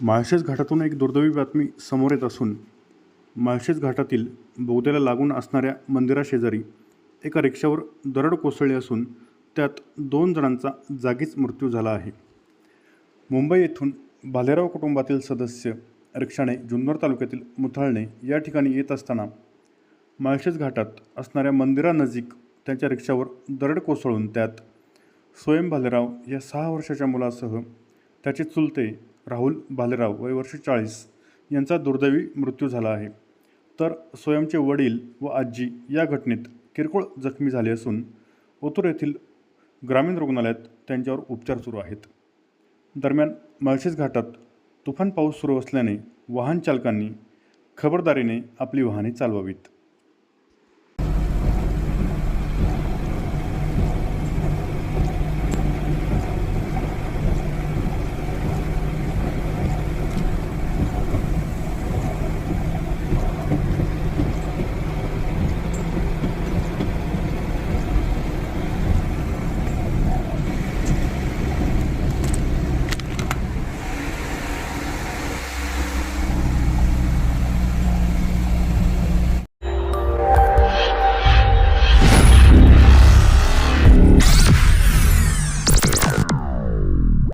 माळशेज घाटातून एक दुर्दैवी बातमी समोर येत असून माळशेज घाटातील बोगद्याला लागून असणाऱ्या मंदिराशेजारी एका रिक्षावर दरड कोसळली असून त्यात दोन जणांचा जागीच मृत्यू झाला आहे. मुंबई येथून भालेराव कुटुंबातील सदस्य रिक्षाने जुन्नर तालुक्यातील मुथाळणे या ठिकाणी येत असताना माळशेज घाटात असणाऱ्या मंदिरानजीक त्यांच्या रिक्षावर दरड कोसळून त्यात स्वयं भालेराव या सहा वर्षाच्या मुलासह त्याचे चुलते राहुल भालेराव वय वर्ष चाळीस यांचा दुर्दैवी मृत्यू झाला आहे. तर स्वयंचे वडील व आजी या घटनेत किरकोळ जखमी झाले असून ओतूर येथील ग्रामीण रुग्णालयात त्यांच्यावर उपचार सुरू आहेत. दरम्यान माळशेज घाटात तुफान पाऊस सुरू असल्याने वाहन चालकांनी खबरदारीने आपली वाहने चालवावीत.